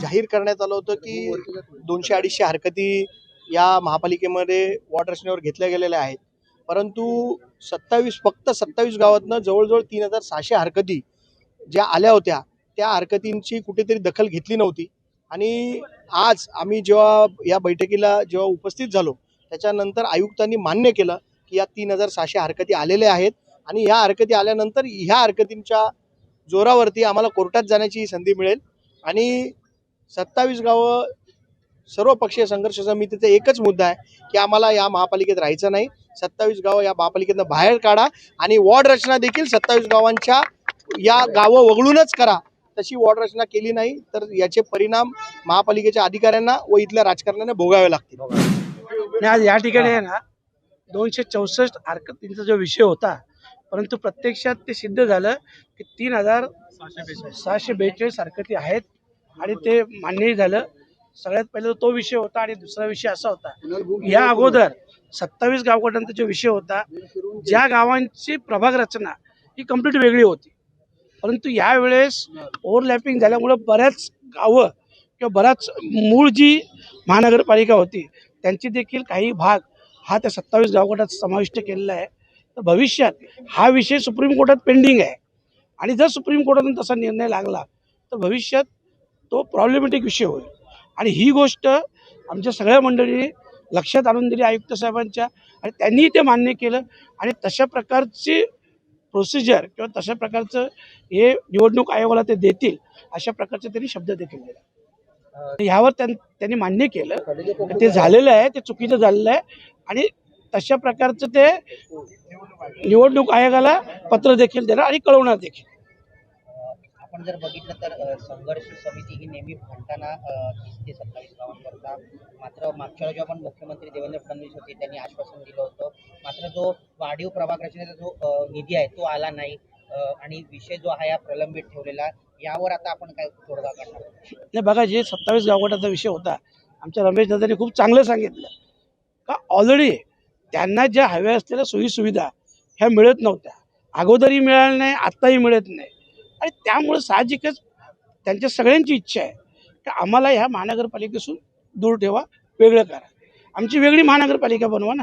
जाहीर करण्यात आलं होतं की दोनशे अडीचशे हरकती या महापालिकेमध्ये वॉटर रचनेवर घेतल्या गेलेल्या आहेत. परंतु सत्तावीस फक्त सत्तावीस गावातनं जवळजवळ तीन हजार सहाशे हरकती ज्या आल्या होत्या त्या हरकतींची कुठेतरी दखल घेतली नव्हती. आणि आज आम्ही जेव्हा या बैठकीला जेव्हा उपस्थित झालो त्याच्यानंतर आयुक्तांनी मान्य केलं की या तीन हजार सहाशे हरकती आलेल्या आहेत. आणि ह्या हरकती आल्यानंतर ह्या हरकतींच्या जोरावरती आम्हाला कोर्टात जाण्याची संधी मिळेल. आणि सत्तावीस गावं सर्वपक्षीय संघर्ष समितीचा एकच मुद्दा आहे की आम्हाला या महापालिकेत राहायचं नाही. सत्तावीस गावं या महापालिकेतनं बाहेर काढा आणि वॉर्ड रचना देखील सत्तावीस गावांच्या या गावं वगळूनच करा. तशी वॉर्ड रचना केली नाही तर याचे परिणाम महापालिकेच्या अधिकाऱ्यांना व इथल्या राजकारण्यांना भोगावे लागतील. आणि आज या ठिकाणी आहे ना दोनशे चौसष्ट हरकतींचा जो विषय होता परंतु प्रत्यक्षात ते सिद्ध झालं की तीन हजार सहाशे बेचाळीस हरकती आहेत आणि ते मान्यही झालं. सगळ्यात पहिला तो विषय होता आणि दुसरा विषय असा होता. या अगोदर सत्तावीस गावगटांचा जो विषय होता ज्या गावांची प्रभाग रचना ही कंप्लीट वेगळी होती. परंतु यावेळेस ओव्हरलॅपिंग झाल्यामुळं बऱ्याच गावं किंवा बऱ्याच मूळ जी महानगरपालिका होती त्यांची देखील काही भाग हा त्या सत्तावीस गावगटात समाविष्ट केलेला आहे. तर भविष्यात हा विषय सुप्रीम कोर्टात पेंडिंग आहे. आणि जर सुप्रीम कोर्टातून तसा निर्णय लागला तर भविष्यात तो प्रॉब्लेमॅटिक विषय होईल. आणि ही गोष्ट आमच्या सगळ्या मंडळीने लक्षात आणून दिली आयुक्त साहेबांच्या. आणि त्यांनी ते मान्य केलं. आणि तशा प्रकारची प्रोसिजर किंवा तशा प्रकारचं हे निवडणूक आयोगाला ते देतील अशा प्रकारचे त्यांनी शब्द देखील दिले. ह्यावर त्यां- त्यांनी मान्य केलं. ते झालेलं आहे ते चुकीचं झालेलं आहे. आणि तशा प्रकारचं ते निवडणूक आयोगाला पत्र देखील देणार आणि कळवणार देखील. आपण जर बघितलं तर संघर्ष समिती ही नेहमी भांडताना दिसते सत्तावीस गावांकरता मात्र मागच्या वेळी जेव्हा मुख्यमंत्री देवेंद्र फडणवीस होते त्यांनी आश्वासन दिलं होतं. मात्र जो वाढीव प्रभाग रचनेचा जो निधी आहे तो आला नाही. आणि विषय जो आहे प्रलंबित ठेवलेला यावर आता आपण काय तोडगा काढणार नाही बघा जे सत्तावीस गावगटाचा विषय होता आमच्या रमेश दादांनी खूप चांगलं सांगितलं. का ऑलरेडी त्यांना ज्या हव्या असलेल्या सोयीसुविधा ह्या मिळत नव्हत्या. अगोदरही मिळाल्या नाही आत्ताही मिळत नाही. आणि त्यामुळे साहजिकच त्यांच्या सगळ्यांची इच्छा आहे की आम्हाला ह्या महानगरपालिकेसून दूर ठेवा वेगळं करा. आमची वेगळी महानगरपालिका बनवा ना.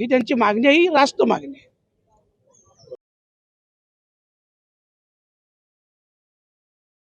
ही त्यांची मागणी आहे ही रास्त मागणी आहे.